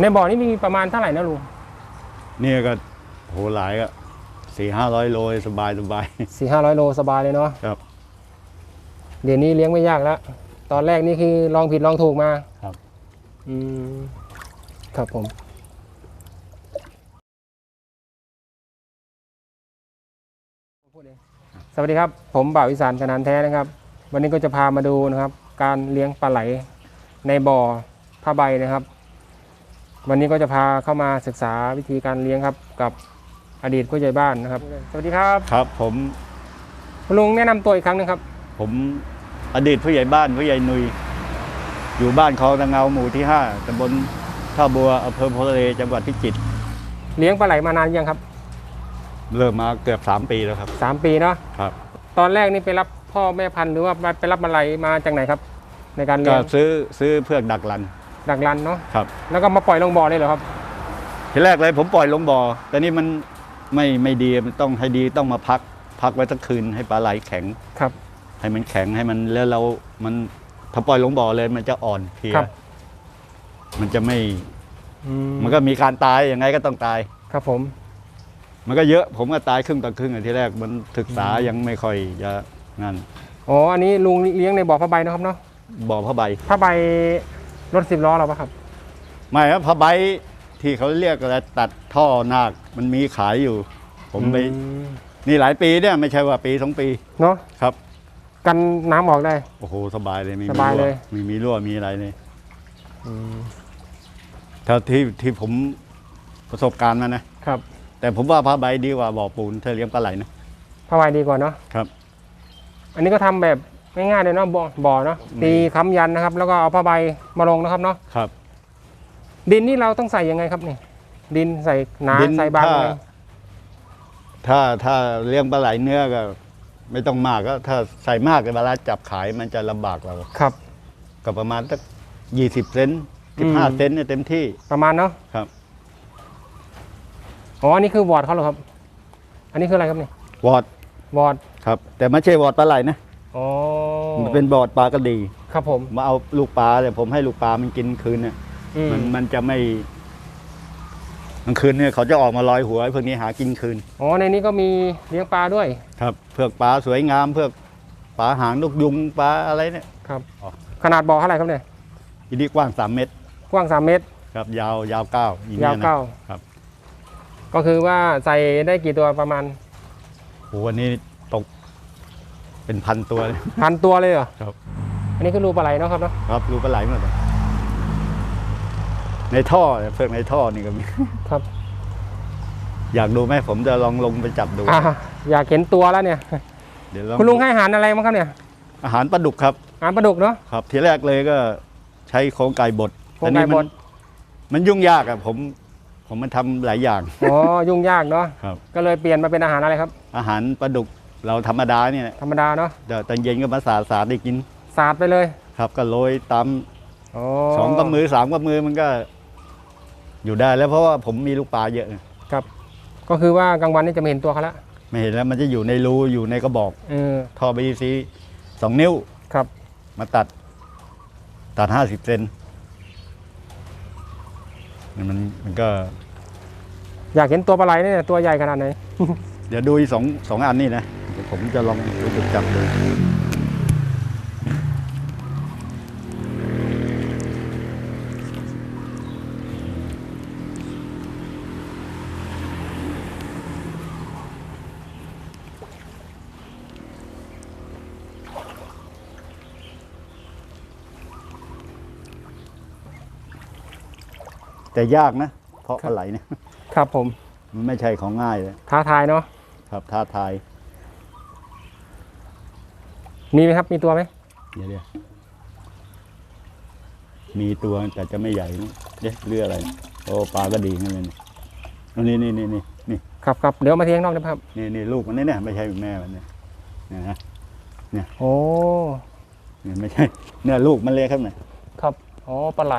ในบ่อนี่มีประมาณเท่าไหร่นะลุงเนี่ยก็โหหลายก็สี่ห้าร้อยโลสบายสบายสี่ห้าร้อยโลสบายเลยเนาะครับ เดี๋ยวนี้เลี้ยงไม่ยากแล้ว ตอนแรกนี่คือลองผิดลองถูกมาครับ อืมครับผมสวัสดีครับ ผมบ่าวอีสานขนานแท้นะครับ วันนี้ก็จะพามาดูนะครับ การเลี้ยงปลาไหลในบ่อผ้าใบนะครับ วันนี้ก็จะพาเข้ามาศึกษาวิธีการเลี้ยงครับ กับอดีตผู้ใหญ่บ้านนะครับ สวัสดีครับครับผมคุณลุงแนะนำตัวอีกครั้งหนึงครับ ผมอดีตผู้ใหญ่บ้านผู้ใหญ่หนุย อยู่บ้านคลองตะเงาหมู่ที่ห้าตำบลท่าบัวอำเภอโพธิ์ทะเลจังหวัดพิจิตรเลี้ยงปลาไหลมานานยังครับเริ่มมาเกือบสามปีแล้วครับสามปีเนาะครับ ตอนแรกนี่ไปรับพ่อแม่พันธุ์หรือว่าไปรับปลาไหลมาจากไหนครับ ในการก็เลี้ยงซื้อซื้อเพื่อกดักลัน ดักรันเนาะครับ แล้วก็มาปล่อยลงบ่อเลยเหรอครับ ทีแรกเลยผมปล่อยลงบ่อแต่นี่มันไม่ไม่ดีมันต้องให้ดีต้องมาพัก พักไว้สักคืนให้ปลาไหลแข็งครับ ให้มันแข็งให้มันแล้วเรา มันถ้าปล่อยลงบ่อเลยมันจะอ่อนเพลียครับ มันจะไม่ อืมันก็มีการตายยังไงก็ต้องตาย ครับผม มันก็เยอะผมก็ตายครึ่งต่อครึ่งอะที่แรกมันศึกษายังไม่ค่อยจะนั่นอ๋อ อันนี้ลุงเลี้ยงในบ่อผ้าใบนะครับเนาะบ่อผ้าใบผ้าใบ รถสิบล้อเราปะครับ ไม่ครับผ้าใบที่เขาเรียกอะไรตัดท่อนาคมันมีขายอยู่ ผมไปอืมนี่หลายปีเนี่ยไม่ใช่ว่าปีสองปีเนาะครับ กันน้ำออกได้ โอ้โหสบายเลยมีสบายเลยมีมีรั่วมีอะไรเลยอืมเท่าที่ที่ผมประสบการณ์มานะ ครับแต่ผมว่าผ้าใบดีกว่าบ่อปูนถ้าเลี้ยงปลาไหลนะ ผ้าใบดีกว่าเนาะครับ อันนี้ก็ทำแบบ ง่ายๆเลยเนาะบ่อบ่อเนาะตีค้ำยันนะครับ แล้วก็เอาผ้าใบมาลงนะครับเนาะครับ ดินนี่เราต้องใส่ยังไงครับนี่ ดินใส่หนาดินใส่บางถ้าไหมถ้าถ้าเลี้ยงปลาไหลเนื้อก็ ไม่ต้องมากก็ถ้าใส่มากเวลาจับขายมันจะลำบากเราครับ ก็ประมาณสักยี่สิบเซนสิบห้าเซนเนี่ยเต็มที่ประมาณเนาะครับ อ๋ออันนี้คือวอร์ดเขาเหรอครับ อันนี้คืออะไรครับนี่วอดวอร์ดครับ แต่ไม่ใช่วอดปลาไหลนะ อ๋อมันเป็นบอดปลากระดีครับผม มาเอาลูกปลาเลยผมให้ลูกปลามันกินคืนเนี่ยอืม มันมันจะไม่กลางคืนเนี่ยเขาจะออกมาลอยหัวไอ้พวกนี้หากินคืน อ๋อ ในนี้ก็มีเลี้ยงปลาด้วย ครับเพือกปลาสวยงามเพือกปลาหางนกยุงปลาอะไรเนี่ยครับอ๋อขนาดบ่อเท่าไหร่ครับเนี่ย อีนี่กว้างสามเมตรกว้าง 3 เมตร ครับ ยาวยาวเก้าอย่างยาวเงี้ยนะ เก้าครับ ก็คือว่าใส่ได้กี่ตัวประมาณโหวันนี้ตก เป็นพันตัวเลยพันตัวเลยเหรอครับ อันนี้คือรูปลาไหลเนาะครับเนาะครับรู้ปลาไหลหมดเลยในท่อเนี่ยเพือกในท่อนี่ก็มีครับ อยากดูไหมผมจะลองลงไปจับดูอ่าอยากเห็นตัวแล้วเนี่ย เดี๋ยวลองคุณลุงให้อาหารอะไรมั้งครับเนี่ย อาหารปลาดุกครับอาหารปลาดุกเนาะครับ ทีแรกเลยก็ใช้โครงไก่บดโครงไก่แต่นี่บมัดนมันยุ่งยากอะผม ผมมันทำหลายอย่างอ๋อยุ่งยากเนาะครับก็เลยเปลี่ยนมาเป็นอาหารอะไรครับ อาหารปลาดุก เราธรรมดาเนี่ยธรรมดาเนาะเดี๋ยวตอนเย็นก็มาสาดสาดได้กิน สาดไปเลยครับ ก็โรยตามอ๋อสองกับมือสามกับมือมันก็ อยู่ได้แล้วเพราะว่าผมมีลูกปลาเยอะครับ ก็คือว่ากลางวันนี่จะไม่เห็นตัวเขาละไม่เห็นแล้วมันจะอยู่ในรูอยู่ในกระบอกเออท่อบีซีสองนิ้วครับ มาตัด ตัดห้าสิบเซนมันมันก็ อยากเห็นตัวปลาไหลเนี่ยตัวใหญ่ขนาดไหน เดี๋ยวดูอีกสองสองอันนี่นะเดี๋ยว ผมจะลองรู้สึกจับดูแต่ยากนะ เพราะครับปลาไหลเนี่ยครับผม มันไม่ใช่ของง่ายเลยท้าทายเนาะครับท้าทาย มีไหมครับ มีตัวไหมเดี๋ยวเดี๋ยวมีตัวแต่จะไม่ใหญ่นะเอ๊ะเรืออะไร โอ้ปลาก็ดีนั่นเลยนี่นี่นี่นี่นี่ครับครับเดี๋ยวมาเทียงนอกนะครับนี่นี่ลูกมันนี่เนี่ยไม่ใช่แม่มันเนี่ยนะฮะโอ้เนี่ยไม่ใช่เนี่ยลูกมันเล็กครับเนี่ยครับอ๋อปลาไหล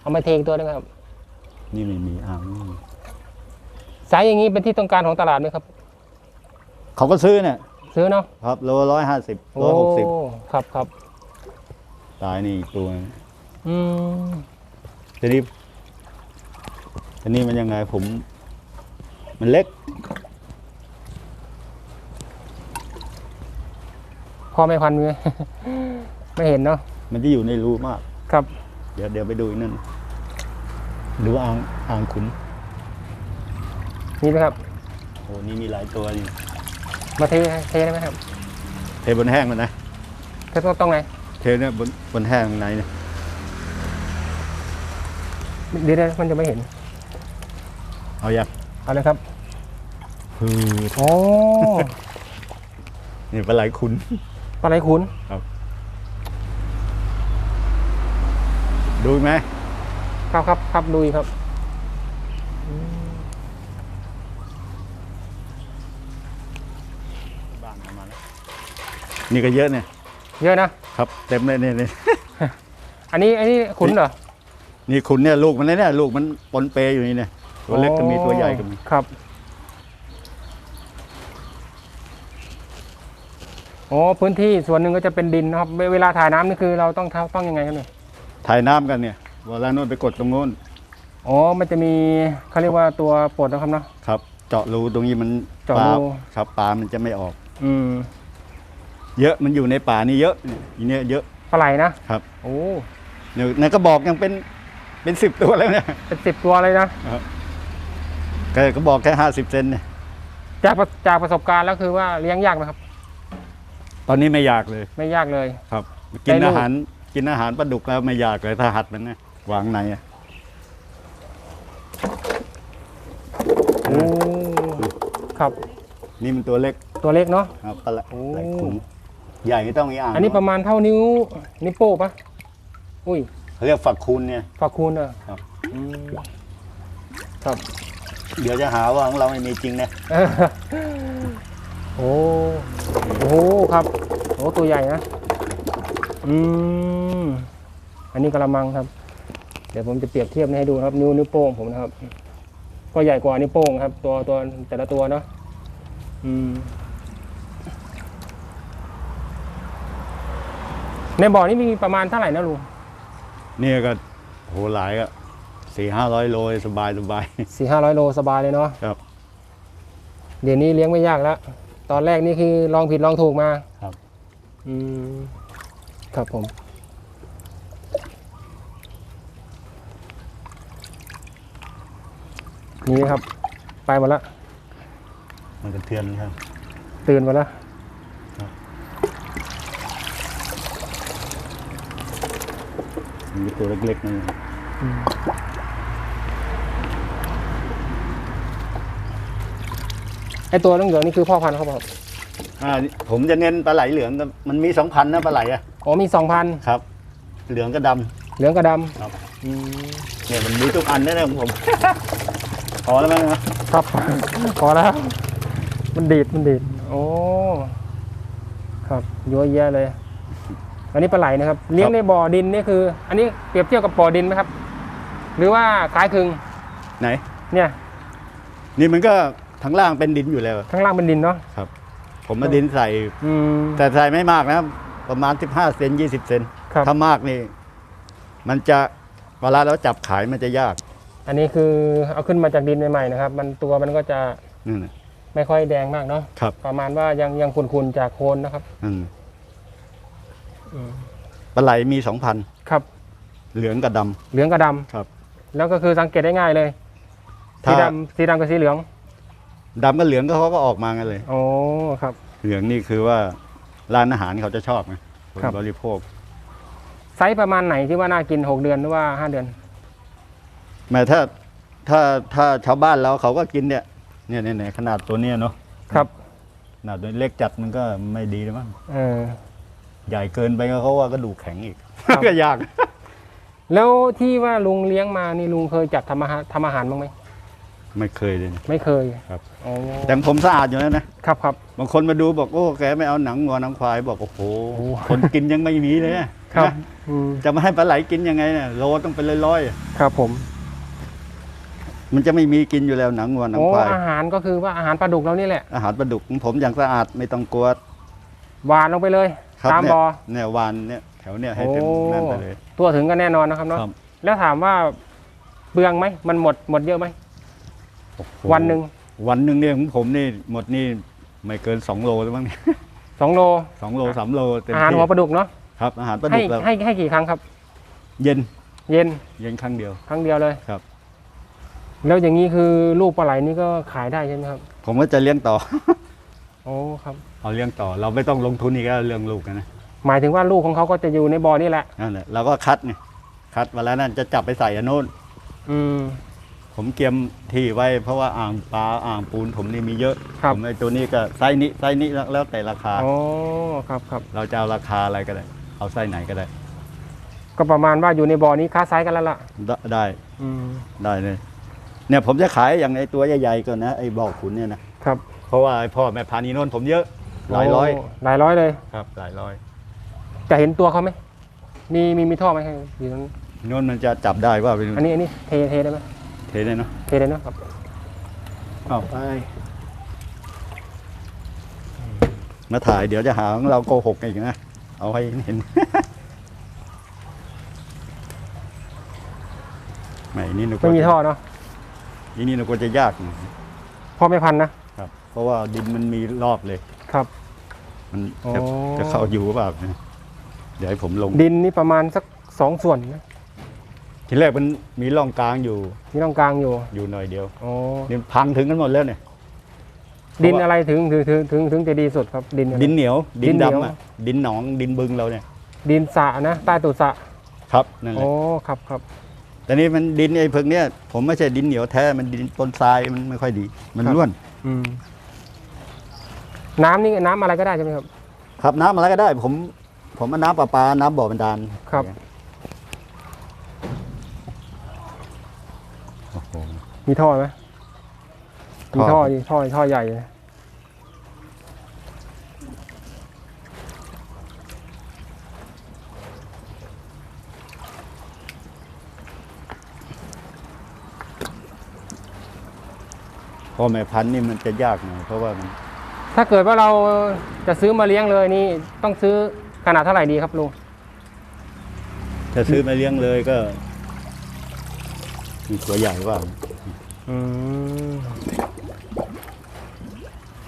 เอามาเทงตัวนึงครับ นี่ไม่มีอ่างนี่ไซส์อย่างนี้เป็นที่ต้องการของตลาดไหมครับ เขาก็ซื้อเนี่ย ซื้อเนาะครับโลร้อยห้าสิบโอ้ร้อยหกสิบครับครับตายนี่อีกตัวอืมทีนี้อันนี้มันยังไงผม มันเล็กพ่อไม่พันมือ ไม่เห็นเนาะมันจะอยู่ในรูมาก ครับ เดี๋ยวเดี๋ยวไปดูอีกนั่นหรือว่าอ่างอ่างขุนมีไหมครับโอ้นี่มีหลายตัวนี่ มาเทเทได้ไหมครับ เทบนแห้งมันนะเทตรงตรงไหนเทเนี่ยบนบนแห้งในเนี่ยเดี๋ยวเดี๋ยวมันจะไม่เห็น เอาอย่างเอาเลยครับฮือโอ้นี่ปลาไหลขุนปลาไหลขุนดูอีกไหมครับครับครับดูอีกครับบ้านเอามาแล้ว นี่ก็เยอะเนี่ยเยอะนะครับเต็มเลยเนี่ยเนี่ยอันนี้อันนี้ขุนเหรอนี่ขุนเนี่ยลูกมันเนี่ยลูกมันปนเปอยู่นี่เนี่ยตัวเล็กก็มีตัวใหญ่ก็มีครับโอ้พื้นที่ส่วนหนึ่งก็จะเป็นดินนะครับ เวเวลาถ่ายน้ำนี่คือเราต้องเท้าต้องยังไงครับเนี่ยถ่ายน้ำกันเนี่ยเวลาโน่นไปกดตรงโน้นอ๋อ มันจะมีเขาเรียกว่าตัวปลดนะครับเนาะครับ เจาะรูตรงนี้มันเจาะปลารูครับปลามันจะไม่ออก อืม เยอะมันอยู่ในป่านี่เยอะอีเนี่ยเยอะปลาไหลนะครับ โอ้เนี่ยในกระบอกยังเป็นเป็นสิบตัวแล้วเนี่ยเป็นสิบตัวเลยนะแกก็บอกแค่ห้าสิบเซนเนี่ยจากประจากประสบการณ์แล้วคือว่าเลี้ยงยากไหมครับ ตอนนี้ไม่อยากเลย ไม่ยากเลยครับ กินได้ลูกอาหารกินอาหารปลาดุกแล้วไม่อยากเลยถ้าหัดมันนะวางในอะโอ้ครับ นี่มันตัวเล็กตัวเล็กเนาะครับปลาไหลโอ้ไหลขุน ใหญ่ไม่ต้องอีอ่างอันนี้ประมาณเท่านิ้วนิ้วโป้งปะอุ้ยเขาเรียกฝักคูณเนี่ย ฝากคูณเนอะครับ อืมครับ เดี๋ยวจะหาว่าของเราไม่มีจริงนะเออโอ้โหครับโอ้ตัวใหญ่นะ อืม อันนี้กระมังครับ เดี๋ยวผมจะเปรียบเทียบให้ดูนะครับ นิ้วนิ้วโป้งผมนะครับ ก็ใหญ่กว่านิ้วโป้งครับ ตัวตัวแต่ละตัวเนาะ อืม ในบ่อนี้มีประมาณเท่าไหร่นะลุงเนี่ยก็โหหลายก็สี่ห้าร้อยโลสบายสบายสี่ห้าร้อยโลสบายเลยเนาะครับ เดี๋ยวนี้เลี้ยงไม่ยากแล้ว ตอนแรกนี่คือลองผิดลองถูกมาครับ อืมครับผม นี่ครับ ไปหมดละมันกระเทือนครับ ตื่นหมดละ มีตัวเล็กๆนี่ไอตัวเหลืองๆนี่คือพ่อพันธุ์เขาบอกอ่าผมจะเน้นปลาไหลเหลืองก็มันมีสองพันนะปลาไหลอะอ๋อมีสองพันครับ เหลืองกับดำเหลืองกับดครับำอืมเนี่ยมันมีทุกอันแน่ๆของผม พอแล้วมั้งนะครับ พอแล้ว มันดีดมันดีดโอ้ครับเยอะแยะเลย อันนี้ปลาไหลนะครับ เลี้ยงในบ่อดินนี่คือ อันนี้เปรียบเทียบกับบ่อดินไหมครับ หรือว่าคล้ายคลึงไหน เนี่ย นี่มันก็ทั้งล่างเป็นดินอยู่แล้ว ข้างล่างเป็นดินเนาะผมมาดินใส่ อืม แต่ใส่ไม่มากนะประมาณ 15 เซน20 เซนครับ ถ้ามากนี่ มันจะเวลาเราจับขายมันจะยากอันนี้คือเอาขึ้นมาจากดินใหม่ๆนะครับ มันตัวมันก็จะนั่นน่ะไม่ค่อยแดงมากเนาะครับประมาณว่ายังยังขุ่นๆจากโคนนะครับอืมอืม ปลาไหลมีสองพันครับ เหลืองกับดำ เหลืองกับดำครับ แล้วก็คือสังเกตได้ง่ายเลย ถ้าสีดำสีดำกับสีเหลืองดำกับเหลืองก็เขาก็ออกมากันเลยโอ้ครับ เหลืองนี่คือว่าร้านอาหารเขาจะชอบไงคนครับ บริโภค ไซส์ประมาณไหนที่ว่าน่ากิน6เดือนหรือว่า5เดือน แม้ถ้าถ้าถ้าชาวบ้านเราเขาก็กินเนี่ยเนี่ยเนี่ยเนี่ยขนาดตัวเนี้ยเนาะครับ ขนาดตัวเล็กจัดมันก็ไม่ดีแล้วมั้งเออ ใหญ่เกินไปก็เขาว่าก็ดูกแข็งอีก ครับ ก็ยาก แล้วที่ว่าลุงเลี้ยงมานี่ลุงเคยจับทำอาหารทำอาหารบ้างไหมไม่เคยเลยนะ ไม่เคยครับโอ้แต่ผมสะอาดอยู่แล้วนะ ครับครับ บางคนมาดูบอกโอ้แกไม่เอาหนังงัวหนังควายบอกโอ้โหโอ้ คนกินยังไม่มีเลยนะครับนะอืมจะมาให้ปลาไหลกินยังไงเนี่ยโลต้องเป็นร้อยครับผมๆมันจะไม่มีกินอยู่แล้วหนังงัวหนังโอ้ควายอาหารก็คือว่าอาหารปลาดุกเรานี่แหละอาหารปลาดุกของผมอย่างสะอาดไม่ต้องกลัวหวานลงไปเลยครับ ตามเนี่ยบ่อเนี่ยวานเนี่ยแถวเนี่ยให้เต็มโอ้นั่นไปเลยตัวถึงกันแน่นอนนะครับเนาะครับแล้วถามว่าเปลืองไหมมันหมดหมดเยอะไหมโอ้โวันหนึ่งวันหนึ่งเนี่ยของผมนี่หมดนี่ไม่เกินสองโลแล้วมั้งเนี่ยสองโลสองโลสามโลเต็มอาหารที่หัวปลาดุกเนาะครับอาหารปลาให้ดุกแล้วให้ให้กี่ครั้งครับ เย็น เย็น เย็นครั้งเดียว ครั้งเดียวเลยครับ แล้วอย่างนี้คือลูกปลาไหลนี่ก็ขายได้ใช่ไหมครับ ผมก็จะเลี้ยงต่อ โอ้ครับ เอาเลี้ยงต่อเราไม่ต้องลงทุนอีกแล้วเรื่องลูกนะหมายถึงว่าลูกของเขาก็จะอยู่ในบ่อนี่แหละนั่นแหละเราก็คัดไงคัดมาแล้วนั่นจะจับไปใส่อันโน้นอืม ผมเกียมที่ไว้เพราะว่าอ่างปลาอ่างปูนผมนี่มีเยอะครับ ผมไอ้ตัวนี้ก็ไซส์นี้ไซส์นี้แล้วแล้วแต่ราคาโอ้ครับครับ เราจะเอาราคาอะไรก็ได้ เอาไส้ไหนก็ได้ ก็ประมาณว่าอยู่ในบ่อนี้ค้าไซส์กันแล้วล่ะ ได้ได้อืมได้เลยเนี่ยผมจะขายอย่างไอ้ตัวใหญ่ๆก่อนนะไอ้บอกขุนเนี่ยนะครับ เพราะว่าไอ้พ่อแม่พานีโน่นผมเยอะหลายร้อยโหลายร้อยเลย ครับหลายร้อยจะเห็นตัวเขาไหมมีมีมีท่อไหมให้อยู่ตรงนั้นโน่นมันจะจับได้ว่าเป็นอันนี้อันนี้เทเทได้ไหมเทได้เนาะเทได้เนอะครับเอาไปมาถ่ายเดี๋ยวจะหาว่าเราโกหกอีกนะเอาให้เห็น ไม่นี่นึกว่าไม่มีท่อเนาะอีนี่นึกว่าจะยากหน่อยพ่อไม่พันนะครับ เพราะว่าดินมันมีรอบเลย ครับ มันโอ้จะจะเข้าอยู่หรือเปล่านะเดี๋ยวให้ผมลง ดินนี่ประมาณสักสองส่วนนะทีแรกมันมีร่องกลางอยู่มีตรงกลางอยู่อยู่หน่อยเดียวโอ้นี่พังถึงกันหมดแล้วเนี่ย ดินอะไรถึงถึงถึงถึงถึงจะดีสุดครับดินอะไร ดินเหนียว ดิดินนเหนียว ดำอะดินหนองดินบึงเราเนี่ยดินสระนะใต้ตูดสระครับนั่นแหละโอ้ครับครับแต่นี่มันดินไอ้เพิงเนี่ยผมไม่ใช่ดินเหนียวแท้มันดินต้นทรายมันไม่ค่อยดี มันร่วน อืม น้ำนี่น้ำอะไรก็ได้ใช่ไหมครับ ครับน้ำอะไรก็ได้ ผม ผมเอาน้ำประปา น้ำบ่อบันดาลครับ โอ้โห มีท่อไหมมีท่ท่ออดิท่อท่อใหญ่นะพ่อแม่พันธุ์นี่มันจะยากหน่อยเพราะว่ามัน ถ้าเกิดว่าเราจะซื้อมาเลี้ยงเลยนี่ต้องซื้อขนาดเท่าไหร่ดีครับลุงถ้าซื้อมาเลี้ยงเลยก็มีตัวใหญ่ว่าอืม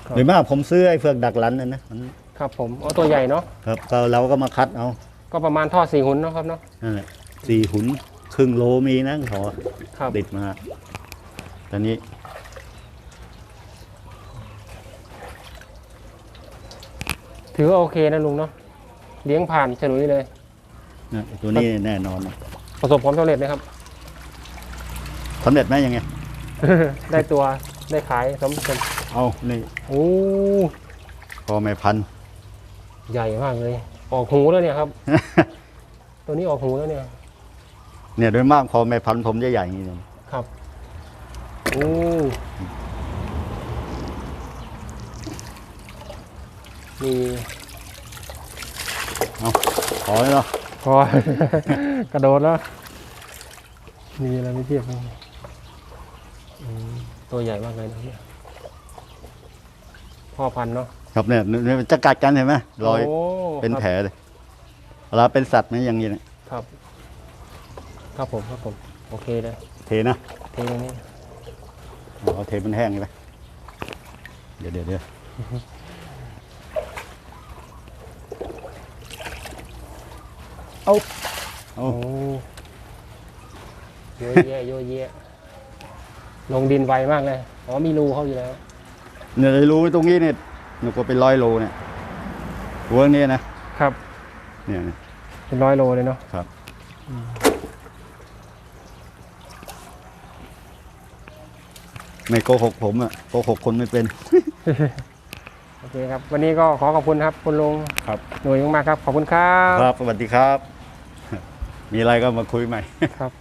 ครับหรือมากผมซื้อไอ้เฟือกดักลันนั่นนะมันครับผมโอ้ตัวใหญ่เนาะครับก็เราก็มาคัดเอา ก็ประมาณท่อสี่หุ่นเนาะครับเนาะนั่นแหละสี่หุนครึ่งโลมีนะขอครับติดมาตอนนี้ ถือว่าโอเคนะลุงเนาะเลี้ยงผ่านฉลุยเลย นะตัวนี้แน่นอนประสบผลสำเร็จไหมครับ สำเร็จไหมยังไง ได้ตัวได้ขายสมผลเอานี่โอ้พอแม่พันธุ์ใหญ่มากเลย ออกหูแล้วเนี่ยครับ ตัวนี้ออกหูแล้วเนี่ย เนี่ยโดยมากพอแม่พันธุ์ผมจะใหญ่อย่างนี้เลยครับโอ้ มีขอเลยเนาะพอ กระโดดแล้ว มีอะไรไม่เทียบกันอืมตัวใหญ่มากเลยนะเนี่ยพ่อพันธุ์เนาะครับเนี่ยเนี่ยจะกัดกันเห็นไหมรอยโเป็นครับแผลเลยเวลาเป็นสัตว์นะอย่างนี้เนี่ยครับ ครับผมครับผม โอเคเลยเทนะเทตรงนี้เอาเทมันแห้งไปเดี๋ยวเดี๋ยวเดี๋ยว เอาเอาโอ้เยอะแยะเยอะแยะลงดินไวมากเลยอ๋อมีรูเขาอยู่แล้วเนี่ยรู้ตรงนี้เนี่ยหนูก็เป็นร้อยโลเนี่ยหัวนี้นะครับ เนี่ยเนี่ยเป็นร้อยโลเลยเนาะครับ ไม่โกหกผมอะโกหกคนไม่เป็น โอเคครับ วันนี้ก็ขอขอบคุณครับ คุณลุงครับ หน่วยมากๆครับ ขอบคุณครับ ครับสวัสดีครับ มีอะไรก็มาคุยใหม่ครับ